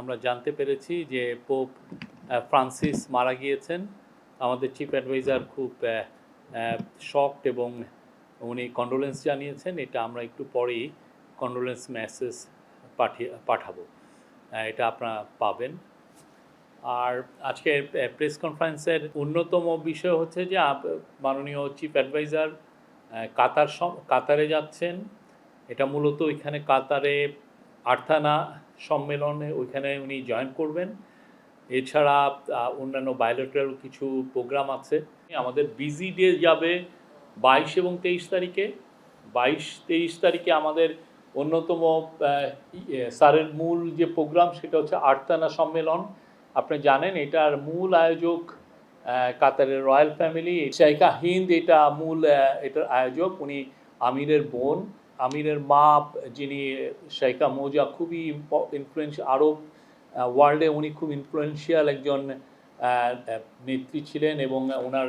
আমরা জানতে পেরেছি যে পোপ ফ্রান্সিস মারা গিয়েছেন। আমাদের চিফ অ্যাডভাইজার খুব শকড এবং উনি কন্ডোলেন্স জানিয়েছেন। এটা আমরা একটু পরেই কন্ডোলেন্স মেসেজ পাঠিয়ে, পাঠাবো। এটা আপনারা পাবেন। আর আজকের প্রেস কনফারেন্সের অন্যতম বিষয় হচ্ছে যে মাননীয় চিফ অ্যাডভাইজার কাতার কাতারে যাচ্ছেন। এটা মূলত এখানে কাতারে আর্থানা সম্মেলনে ওইখানে উনি জয়েন করবেন। এছাড়া অন্যান্য বায়োলেটারাল কিছু প্রোগ্রাম আছে। আমাদের বিজি ডে যাবে বাইশ এবং তেইশ তারিখে। বাইশ, তেইশ তারিখে আমাদের অন্যতম স্যারের মূল যে প্রোগ্রাম সেটা হচ্ছে আর্তানা সম্মেলন। আপনি জানেন এটার মূল আয়োজক কাতারের রয়্যাল ফ্যামিলি শাইখা হিন্দ এটা মূল এটার আয়োজক। উনি আমিরের বোন। আমিরের মা যিনি শাইখা মৌজা খুবই ইনফ্লুয়েন্স আরব ওয়ার্ল্ডে উনি খুব ইনফ্লুয়েন্সিয়াল একজন নেত্রী ছিলেন এবং ওনার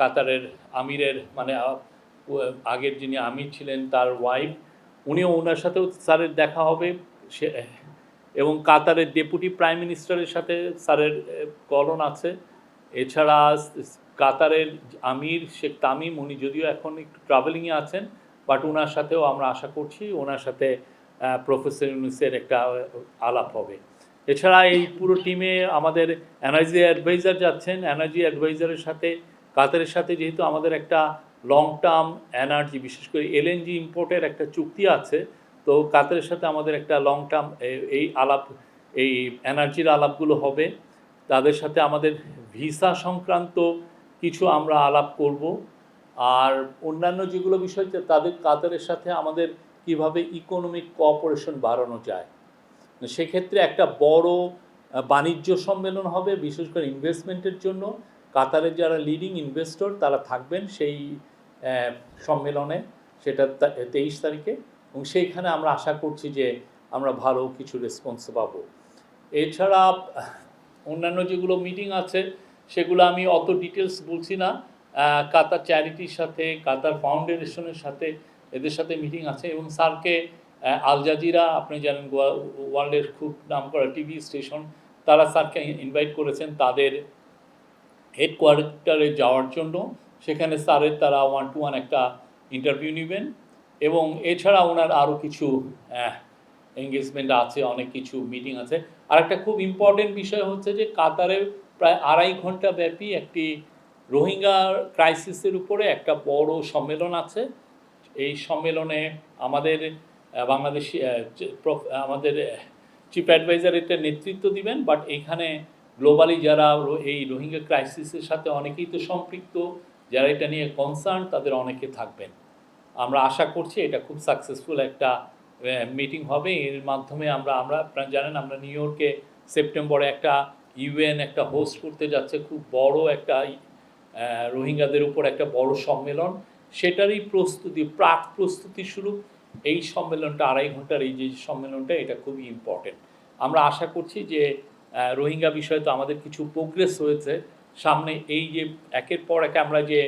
কাতারের আমিরের মানে আগের যিনি আমির ছিলেন তার ওয়াইফ উনিও ওনার সাথেও স্যারের দেখা হবে। সে, এবং কাতারের ডেপুটি প্রাইম মিনিস্টারের সাথে স্যারের কলন আছে। এছাড়া কাতারের আমির শেখ তামিম, উনি যদিও এখন একটু ট্রাভেলিংয়ে আছেন বাট ওনার সাথেও আমরা আশা করছি ওনার সাথে প্রফেসর ইউনুসের একটা আলাপ হবে। এছাড়া এই পুরো টিমে আমাদের এনার্জি অ্যাডভাইজার যাচ্ছেন। এনার্জি অ্যাডভাইজারের সাথে, কাতারের সাথে যেহেতু আমাদের একটা লং টার্ম এনার্জি বিশেষ করে এলএনজি ইম্পোর্টের একটা চুক্তি আছে, তো কাতারের সাথে আমাদের একটা লং টার্ম এই আলাপ, এই এনার্জির আলাপগুলো হবে। তাদের সাথে আমাদের ভিসা সংক্রান্ত কিছু আমরা আলাপ করব। আর অন্যান্য যেগুলো বিষয় তাদের কাতারের সাথে আমাদের কীভাবে ইকোনমিক কোঅপারেশন বাড়ানো যায়। সেক্ষেত্রে একটা বড় বাণিজ্য সম্মেলন হবে, বিশেষ করে ইনভেস্টমেন্টের জন্য। কাতারের যারা লিডিং ইনভেস্টর তারা থাকবেন সেই সম্মেলনে, সেটা তেইশ তারিখে। এবং সেইখানে আমরা আশা করছি যে আমরা ভালো কিছু রেসপন্স পাবো। এছাড়া, অন্যান্য যেগুলো মিটিং আছে, সেগুলো আমি অত ডিটেলস বলছি না। কাতার চ্যারিটির সাথে, কাতার ফাউন্ডেশনের সাথে এদের সাথে মিটিং আছে এবং স্যারকে আল জাজিরা, আপনি জানেন ওয়ার্ল্ডের খুব নাম করা টিভি স্টেশন, তারা স্যারকে ইনভাইট করেছেন তাদের হেডকোয়ার্টারে যাওয়ার জন্য। সেখানে স্যারের তারা ওয়ান টু ওয়ান একটা ইন্টারভিউ নেবেন এবং এছাড়া ওনার আরও কিছু এঙ্গেজমেন্ট আছে, অনেক কিছু মিটিং আছে। আর একটা খুব ইম্পর্টেন্ট বিষয় হচ্ছে যে কাতারে প্রায় আড়াই ঘণ্টা ব্যাপী একটি রোহিঙ্গা ক্রাইসিসের উপরে একটা বড় সম্মেলন আছে। এই সম্মেলনে আমাদের বাংলাদেশি আমাদের চিফ অ্যাডভাইজার এটা নেতৃত্ব দিবেন বাট এখানে গ্লোবালি যারা এই রোহিঙ্গা ক্রাইসিসের সাথে অনেকেই তো সম্পৃক্ত, যারা এটা নিয়ে কনসার্ন তাদের অনেকে থাকবেন। আমরা আশা করছি এটা খুব সাকসেসফুল একটা মিটিং হবে। এর মাধ্যমে আমরা আমরা আপনারা জানেন, আমরা নিউ ইয়র্কে সেপ্টেম্বরে একটা ইউএন একটা হোস্ট করতে যাচ্ছে। খুব বড় একটা রোহিঙ্গাদের উপর একটা বড় সম্মেলন, সেটারই প্রস্তুতি, প্রাক প্রস্তুতি শুরু। এই সম্মেলনটা, আড়াই ঘণ্টার এই যে সম্মেলনটা, এটা খুবই ইম্পর্টেন্ট আমরা আশা করছি যে রোহিঙ্গা বিষয়ে তো আমাদের কিছু প্রোগ্রেস হয়েছে। সামনে এই যে, একের পর এক আমরা যে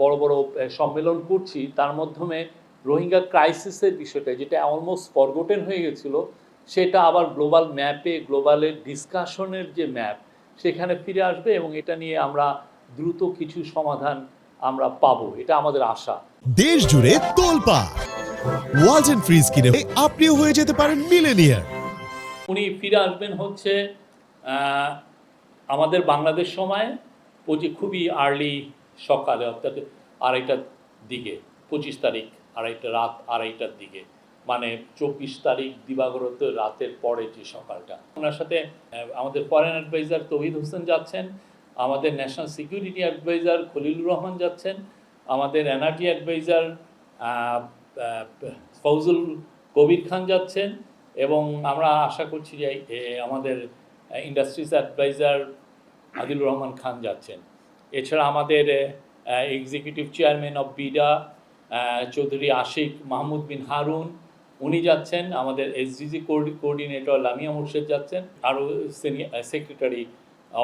বড় বড় সম্মেলন করছি, তার মাধ্যমে রোহিঙ্গা ক্রাইসিসের বিষয়টা, যেটা অলমোস্ট ফরগোটেন হয়ে গেছিল, সেটা আবার গ্লোবাল ম্যাপে গ্লোবালের ডিসকাশনের যে ম্যাপ সেখানে ফিরে আসবে এবং এটা নিয়ে আমরা দ্রুত কিছু সমাধান আমরা পাবো এটা আমাদের আশা। দেশ জুড়ে তোলপা ওয়ালটন ফ্রিজ কিনে আপনিও হয়ে যেতে পারেন মিলেনিয়ার উনি ফিরে আসবেন হচ্ছে আমাদের বাংলাদেশ সময় পঁচি খুবই আর্লি সকালে অর্থাৎ আড়াইটার দিকে পঁচিশ তারিখ আড়াইটা রাত আড়াইটার দিকে। মানে চব্বিশ তারিখ দিবাগত রাতের পরে যে সকালটা। ওনার সাথে আমাদের ফরেন অ্যাডভাইজার তৌহিদ হোসেন যাচ্ছেন। আমাদের national security adviser Khalilur Rahman যাচ্ছেন, আমাদের এনার্জি অ্যাডভাইজার ফৌজুল কবির খান যাচ্ছেন এবং আমরা আশা করছি যে আমাদের ইন্ডাস্ট্রিজ অ্যাডভাইজার আদিলুর রহমান খান যাচ্ছেন। এছাড়া আমাদের executive chairman of BIDA Chowdhury Ashik Mahmud bin Harun, উনি যাচ্ছেন। আমাদের এসডিজি কোঅর্ডিনেটর লামিয়া মুর্শেদ যাচ্ছেন। আরও সেক্রেটারি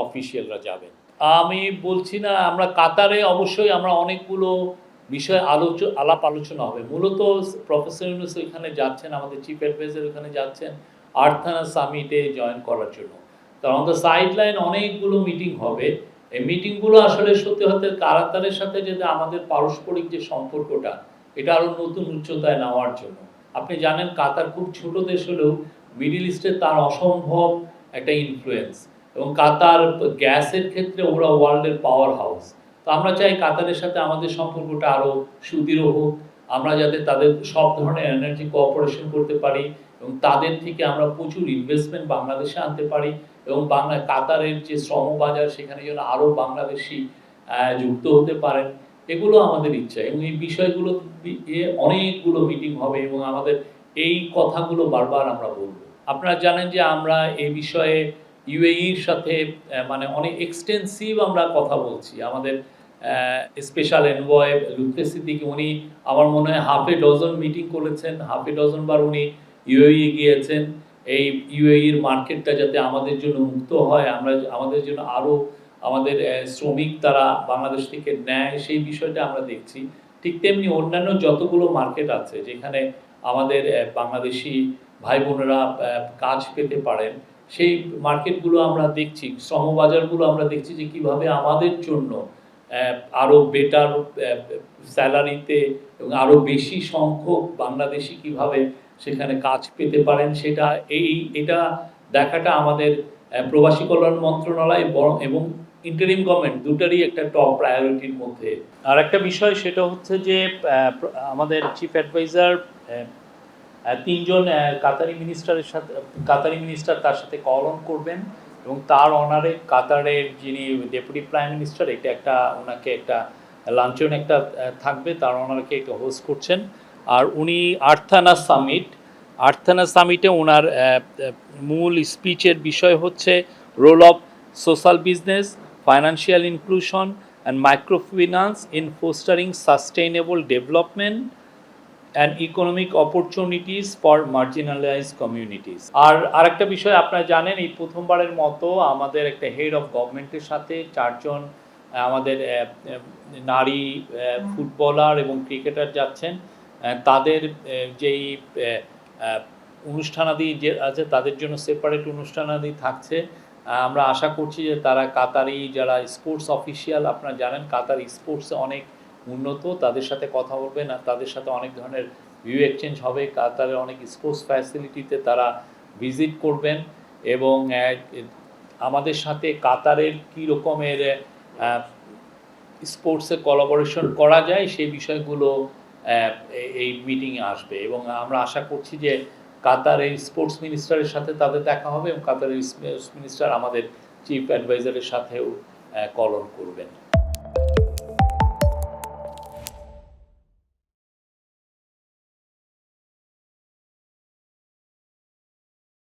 অফিসিয়ালরা যাবেন। আমি বলছি না, আমরা কাতারে অবশ্যই আমরা অনেকগুলো বিষয় আলোচ, আলাপ আলোচনা হবে। মূলত প্রফেসর ইউনুস ওইখানে যাচ্ছেন, আমাদের চিফ অ্যাডভাইজার ওখানে যাচ্ছেন, আর্থানা সামিটে জয়েন করার জন্য। তো অন সাইড লাইন অনেকগুলো মিটিং হবে। এই মিটিংগুলো আসলে সত্যি হতে কারাতারের সাথে যেটা আমাদের পারস্পরিক যে সম্পর্কটা, এটা আরও নতুন উচ্চতায় নেওয়ার জন্য। আপনি জানেন, কাতার খুব ছোট দেশ হলেও মিডিল ইস্টে তার অসম্ভব একটা ইনফ্লুয়েন্স এবং কাতার গ্যাসের ক্ষেত্রে ওরা ওয়ার্ল্ডের পাওয়ার হাউস তো আমরা চাই কাতারের সাথে আমাদের সম্পর্কটা আরও সুদৃঢ় হোক। আমরা যাতে তাদের সব ধরনের এনার্জি কোঅপারেশন করতে পারি এবং তাদের থেকে আমরা প্রচুর ইনভেস্টমেন্ট বাংলাদেশে আনতে পারি এবং বাংলা কাতারের যে শ্রম বাজার সেখানে যেন আরও বাংলাদেশি যুক্ত হতে পারেন, এগুলো আমাদের ইচ্ছা। এবং এই বিষয়গুলো অনেকগুলো মিটিং হবে এবং আমাদের এই কথাগুলো বারবার আমরা বলব। আপনারা জানেন যে আমরা এই বিষয়ে ইউএইর সাথে মানে অনেক এক্সটেন্সিভ আমরা কথা বলছি। আমাদের স্পেশাল এনভয় সিদ্দিকি, উনি আমার মনে হয় হাফ এ ডজন মিটিং করেছেন হাফ এ ডজন বার উনি ইউএই গিয়েছেন। এই ইউএইর মার্কেটটা যাতে আমাদের জন্য মুক্ত হয়, আমরা আমাদের জন্য আরও আমাদের শ্রমিক তারা বাংলাদেশ থেকে নেয়, সেই বিষয়টা আমরা দেখছি। ঠিক তেমনি অন্যান্য যতগুলো মার্কেট আছে, যেখানে আমাদের বাংলাদেশি ভাই বোনেরা কাজ পেতে পারেন সেই মার্কেটগুলো আমরা দেখছি, শ্রমবাজারগুলো আমরা দেখছি যে কীভাবে আমাদের জন্য আরও বেটার স্যালারিতে এবং আরও বেশি সংখ্যক বাংলাদেশি কীভাবে সেখানে কাজ পেতে পারেন সেটা, এই, এটা দেখাটা আমাদের প্রবাসী কল্যাণ মন্ত্রণালয় বরং এবং ইন্টারিম গভর্নমেন্ট দুটারই একটা টপ প্রায়োরিটির মধ্যে। আর একটা বিষয় সেটা হচ্ছে যে আমাদের চিফ অ্যাডভাইজার তিনজন কাতারি মিনিস্টারের সাথে, কাতারি মিনিস্টার তার সাথে কল অন করবেন এবং তার অনারে কাতারের যিনি ডেপুটি প্রাইম মিনিস্টার এটা একটা, ওনাকে একটা লাঞ্চন একটা থাকবে, তার ওনাকে একটা হোস্ট করছেন। আর উনি আর্থানা সামিট আর্থানা সামিটে ওনার মূল স্পিচের বিষয় হচ্ছে role of social business financial inclusion and micro microfinance in fostering sustainable development and economic opportunities for marginalise communities আর আরেকটা বিষয় আপনারা জানেন, এই প্রথমবারের মতো আমাদের একটা হেড অফ গভর্নমেন্টের সাথে চারজন আমাদের নারী ফুটবলার এবং ক্রিকেটার যাচ্ছেন। তাদের যেই অনুষ্ঠানাদি যে আছে, তাদের জন্য সেপারেট অনুষ্ঠানাদি থাকছে। আমরা আশা করছি যে তারা কাতারি যারা স্পোর্টস অফিসিয়াল আপনারা জানেন, কাতার স্পোর্টসে অনেক উন্নত, তাদের সাথে কথা বলবেন আর তাদের সাথে অনেক ধরনের ভিউ এক্সচেঞ্জ হবে কাতারের অনেক স্পোর্টস ফ্যাসিলিটিতে তারা ভিজিট করবেন এবং আমাদের সাথে কাতারের কী রকমের স্পোর্টসে কোলাবোরেশন করা যায় সেই বিষয়গুলো এই- এই মিটিংয়ে আসবে এবং আমরা আশা করছি যে কাতারের স্পোর্টস মিনিস্টারের সাথে তাদের দেখা হবে এবং কাতারের স্পোর্টস মিনিস্টার আমাদের চিফ অ্যাডভাইজারের সাথেও কলন করবেন।